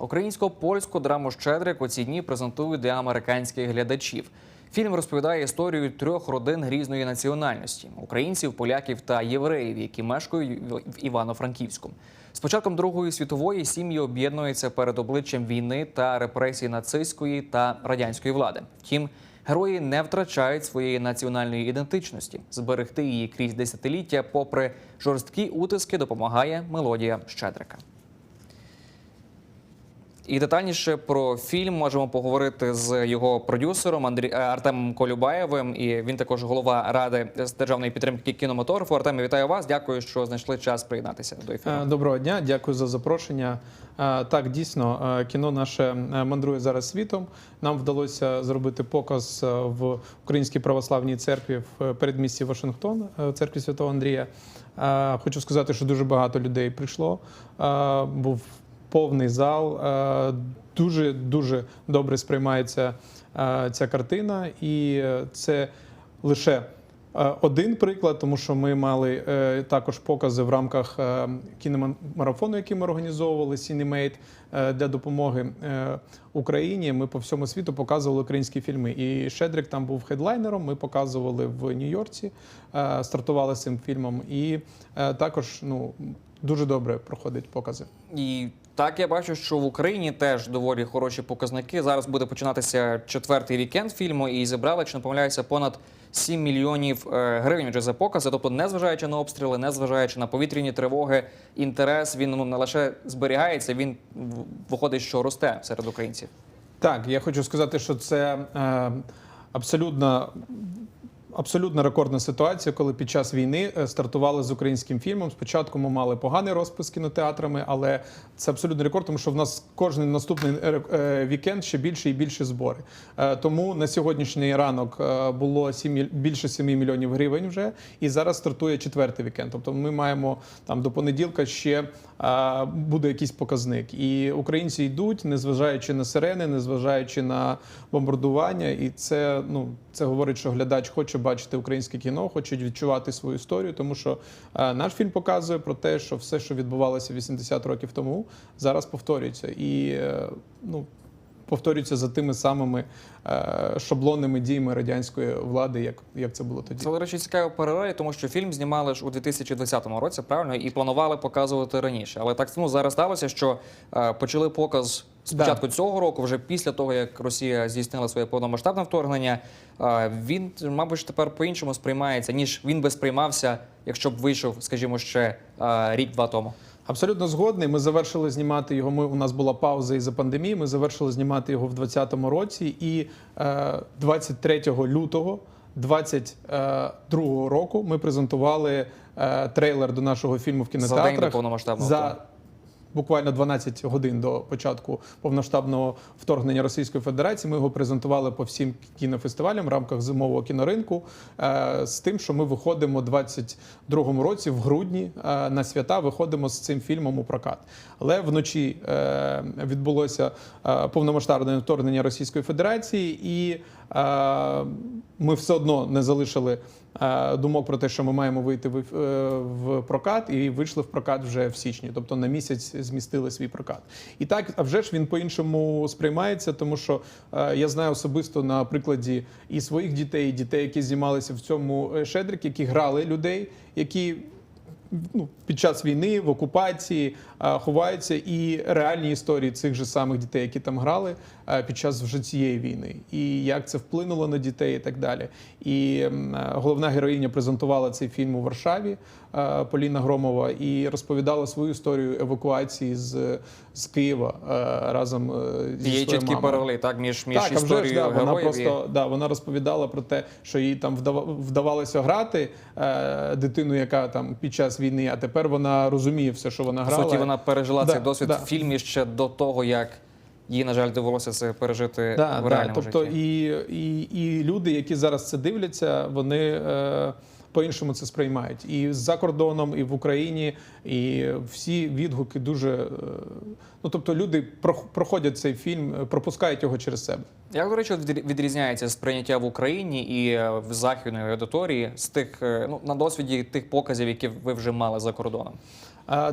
Українсько польську драму Щедрик у ці дні презентують для американських глядачів. Фільм розповідає історію трьох родин різної національності: українців, поляків та євреїв, які мешкають в Івано-Франківську. З початком Другої світової сім'ї об'єднуються перед обличчям війни та репресій нацистської та радянської влади. Втім, герої не втрачають своєї національної ідентичності. Зберегти її крізь десятиліття, попри жорсткі утиски, допомагає мелодія Щедрика. І детальніше про фільм можемо поговорити з його продюсером Андрій е, Артемом Колюбаєвим. І він також голова ради з державної підтримки кінематографу. Артеме, вітаю вас. Дякую, що знайшли час приєднатися до ефіру. Е, Доброго дня, дякую за запрошення. Е, Так, дійсно, кіно наше мандрує зараз світом. Нам вдалося зробити показ в Українській православній церкві в передмісті Вашингтон, церкві Святого Андрія. Хочу сказати, що дуже багато людей прийшло. Був повний зал. Е, Дуже дуже добре сприймається е, ця картина, і е, це лише Один приклад, тому що ми мали також покази в рамках кіномарафону, який ми організовували Cinemate, для допомоги Україні. Ми по всьому світу показували українські фільми. І Шедрик там був хедлайнером. Ми показували в Нью-Йорці, стартували з цим фільмом. І також ну, дуже добре проходять покази. І так я бачу, що в Україні теж доволі хороші показники. Зараз буде починатися четвертий вікенд фільму, і зібрали, якщо не помиляюся, понад 7 мільйонів е, гривень вже за покази. Тобто, незважаючи на обстріли, незважаючи на повітряні тривоги, інтерес він ну не лише зберігається, він виходить, що росте серед українців. Так, я хочу сказати, що це е, абсолютно. Абсолютно рекордна ситуація, коли під час війни е, стартували з українським фільмом. Спочатку ми мали поганий розпис кінотеатрами, але це абсолютно рекорд, тому що в нас кожен наступний е, е, вікенд ще більше і більше збори. Тому на сьогоднішній ранок було 7, більше 7 мільйонів гривень вже, і зараз стартує четвертий вікенд. Тобто ми маємо там до понеділка ще буде якийсь показник. І українці йдуть, незважаючи на сирени, незважаючи на бомбардування. І це ну це говорить, що глядач хоче бачити українське кіно, хочуть відчувати свою історію, тому що е, наш фільм показує про те, що все, що відбувалося 80 років тому, зараз повторюється. І е, ну. Повторюється за тими самими е, шаблонними діями радянської влади, як, як це було тоді. Це, до речі, цікаво паралелі, тому що фільм знімали ж у 2020 році, правильно, і планували показувати раніше. Але так ну, зараз сталося, що е, почали показ спочатку цього року, вже після того, як Росія здійснила своє повномасштабне вторгнення. Е, він, мабуть, тепер по-іншому сприймається, ніж він би сприймався, якщо б вийшов, скажімо, ще рік-два тому. Абсолютно згодний. Ми завершили знімати його. Ми у нас була пауза із за пандемії. Ми завершили знімати його в 2020 році, і е, 23 лютого 2022 року ми презентували е, трейлер до нашого фільму в За день до повномасштабного за. Буквально 12 годин до початку повноштабного вторгнення Російської Федерації. Ми його презентували по всім кінофестивалям в рамках зимового кіноринку. е, З тим, що ми виходимо у 22-му році, в грудні е, на свята, виходимо з цим фільмом у прокат. Але вночі е, відбулося повномасштабне вторгнення Російської Федерації, і ми все одно не залишили е, думок про те, що ми маємо вийти в, е, прокат, і вийшли в прокат вже в січні, тобто на місяць змістили свій прокат. І так, а вже ж він по-іншому сприймається, тому що е, я знаю особисто на прикладі і своїх дітей, і дітей, які знімалися в цьому е, Шедрик, які грали людей, які ну, під час війни в окупації ховаються і реальні історії цих же самих дітей, які там грали під час вже цієї війни, і як це вплинуло на дітей, і так далі. І головна героїня презентувала цей фільм у Варшаві Поліна Громова і розповідала свою історію евакуації з, з Києва разом е, зі Є чіткі паралелі, так, між, між Так, а вже історією да, вона героїв і- просто да, вона розповідала про те, що їй там вдава- вдавалося грати е, дитину, яка там під час війни, а тепер вона розуміє все, що вона По суті, вона пережила Да, цей досвід да. в фільмі ще до того, як їй, на жаль, довелося це пережити Да, в да, реальному тобто житті. і, і, і люди, які зараз це дивляться, вони е, по-іншому це сприймають. І за кордоном, і в Україні, і всі відгуки дуже. Е, ну тобто люди прох- проходять цей фільм, е, пропускають його через себе. Як, до речі, відрізняється сприйняття в Україні і е, в західної аудиторії з тих, ну, на досвіді тих показів, які ви вже мали за кордоном?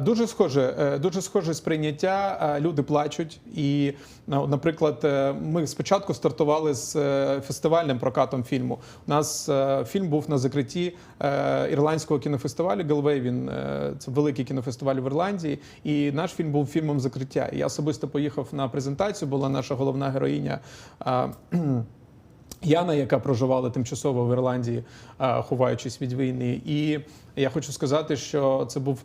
Дуже схоже, е, дуже схоже сприйняття. Е, Люди плачуть. І, наприклад, е, ми спочатку стартували з фестивальним прокатом фільму. У нас фільм був на закритті ірландського кінофестивалю Галвей. Він е, це великий кінофестиваль в Ірландії. І наш фільм був фільмом закриття. Я особисто поїхав на презентацію. Була наша головна героїня. Яна, яка проживала тимчасово в Ірландії, ховаючись від війни. І я хочу сказати, що це був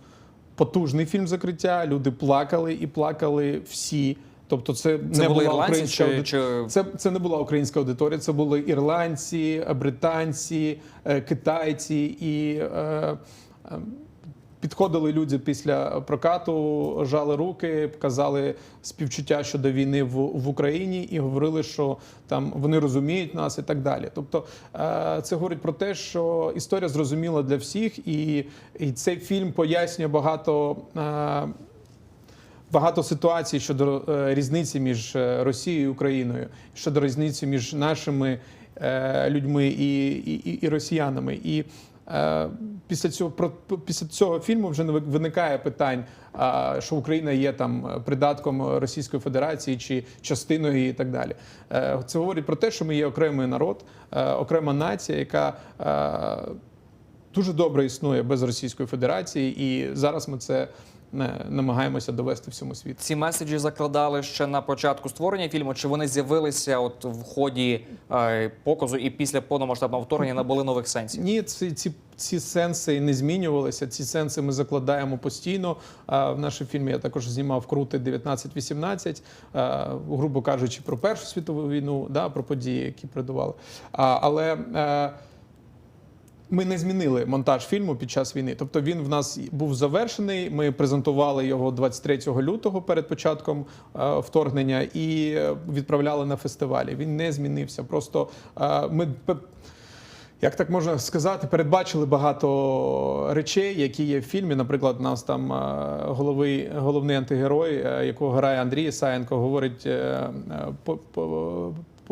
потужний фільм закриття. Люди плакали і плакали всі. Тобто, це, Це не була ірландці українська чи, чи це, це не була українська аудиторія, це були ірландці, е, британці, е, китайці і. Е, е, Підходили люди після прокату, жали руки, показали співчуття щодо війни в, в Україні і говорили, що там вони розуміють нас і так далі. Тобто е, це говорить про те, що історія зрозуміла для всіх, і, і цей фільм пояснює багато. е, Багато ситуацій щодо е, різниці між Росією і Україною, щодо різниці між нашими людьми і, і, і- росіянами. І після цього після цього фільму вже не виникає питань, що Україна є там придатком Російської Федерації чи частиною її і так далі. Е, Це говорить про те, що ми є окремий народ, е, окрема нація, яка е, дуже добре існує без Російської Федерації, і зараз ми це е, намагаємося довести всьому світу. ці меседжі закладали ще на початку створення фільму? Чи вони з'явилися от в ході е, показу і після повномасштабного вторгнення набули нових сенсів? Ні, ці, ці, ці сенси не змінювалися. Ці сенси ми закладаємо постійно. В нашому фільмі я також знімав крути 19-18, грубо кажучи, про Першу світову війну, да, про події, які передували. Але е, ми не змінили монтаж фільму під час війни. Тобто він в нас був завершений. Ми презентували його 23 лютого перед початком е, вторгнення і е, відправляли на фестивалі. Він не змінився. Просто е, ми як так можна сказати, передбачили багато речей, які є в фільмі. Наприклад, у нас там головий, головний антигерой, якого грає Андрій Саєнко, говорить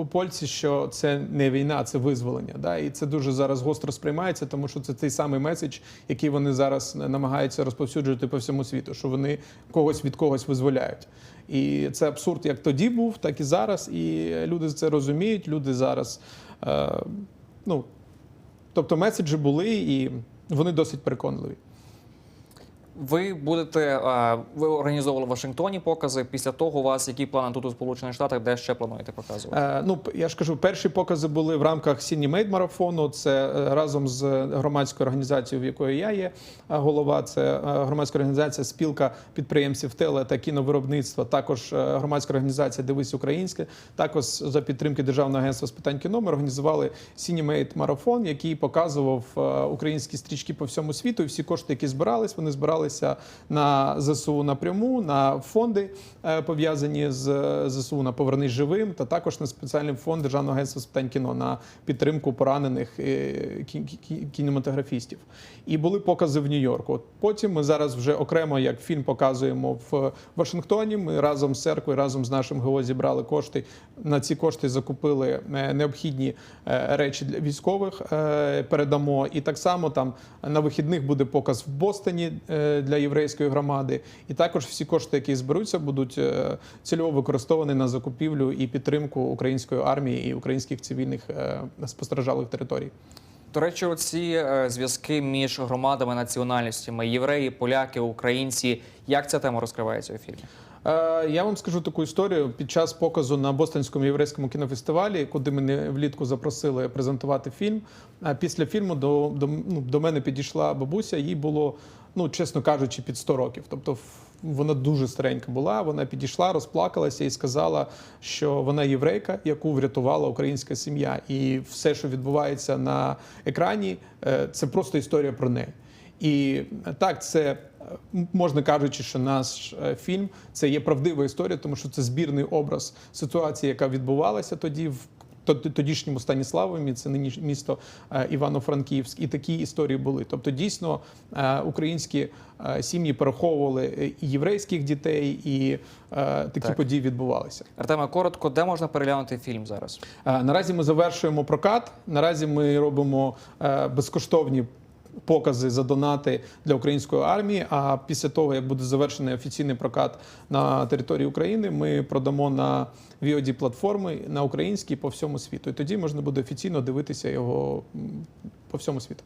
польці, що це не війна, це визволення. Да? І це дуже зараз гостро сприймається, тому що це той самий меседж, який вони зараз намагаються розповсюджувати по всьому світу, що вони когось від когось визволяють. І це абсурд як тоді був, так і зараз. І люди це розуміють. Люди зараз. Е, ну, Тобто меседжі були і вони досить переконливі. Ви будете е, ви організовували в Вашингтоні покази. Після того у вас які плани тут у Сполучених Штатах, де ще плануєте показувати? Е, ну, я ж кажу, перші покази були в рамках Сіні Мейд марафону. Це е, разом з громадською організацією, в якої я є е, голова. Це е, громадська організація спілка підприємців теле та кіновиробництва. Також е, громадська організація Дивись Українське. Також за підтримки Державного агентства з питань кіно ми організували Сіні Мейд марафон, який показував е, українські стрічки по всьому світу. І всі кошти, які збирались, вони збиралися на ЗСУ напряму, на фонди е, пов'язані з е, ЗСУ на повернись живим, та також на спеціальний фонд Державного агентства з питань кіно на підтримку поранених е, кі- кі- кінематографістів. І були покази в Нью-Йорку. Потім ми зараз вже окремо як фільм показуємо в Вашингтоні. Ми разом з церквою, разом з нашим ГО зібрали кошти. На ці кошти закупили необхідні речі для військових. Передамо. І так само там на вихідних буде показ в Бостоні для єврейської громади. І також всі кошти, які зберуться, будуть е, цільово використовані на закупівлю і підтримку української армії і українських цивільних е, спостражалих територій. До речі, оці е, зв'язки між громадами національностями євреї, поляки, українці. Як ця тема розкривається у фільмі? Я вам скажу таку історію. Під час показу на Бостонському єврейському кінофестивалі, куди мене влітку запросили презентувати фільм. е, Після фільму до, до, ну, до мене підійшла бабуся, їй було, ну чесно кажучи, під 100 років. Тобто вона дуже старенька була. Вона підійшла, розплакалася і сказала, що вона єврейка, яку врятувала українська сім'я. І все, що відбувається на екрані, е, це просто історія про неї. І е, так, це е, можна кажучи, що наш фільм це є правдива історія, тому що це збірний образ ситуації, яка відбувалася тоді в тодішньому Станіславові, це нині місто е, Івано-Франківськ, і такі історії були. Тобто, дійсно, е, українські е, сім'ї переховували і єврейських дітей, і такі Так. події відбувалися. Артема, коротко, де можна переглянути фільм зараз? Наразі ми завершуємо прокат. Наразі ми робимо безкоштовні покази за донати для української армії. А після того, як буде завершений офіційний прокат на території України, ми продамо на VOD платформи на українській по всьому світу. І тоді можна буде офіційно дивитися його по всьому світу.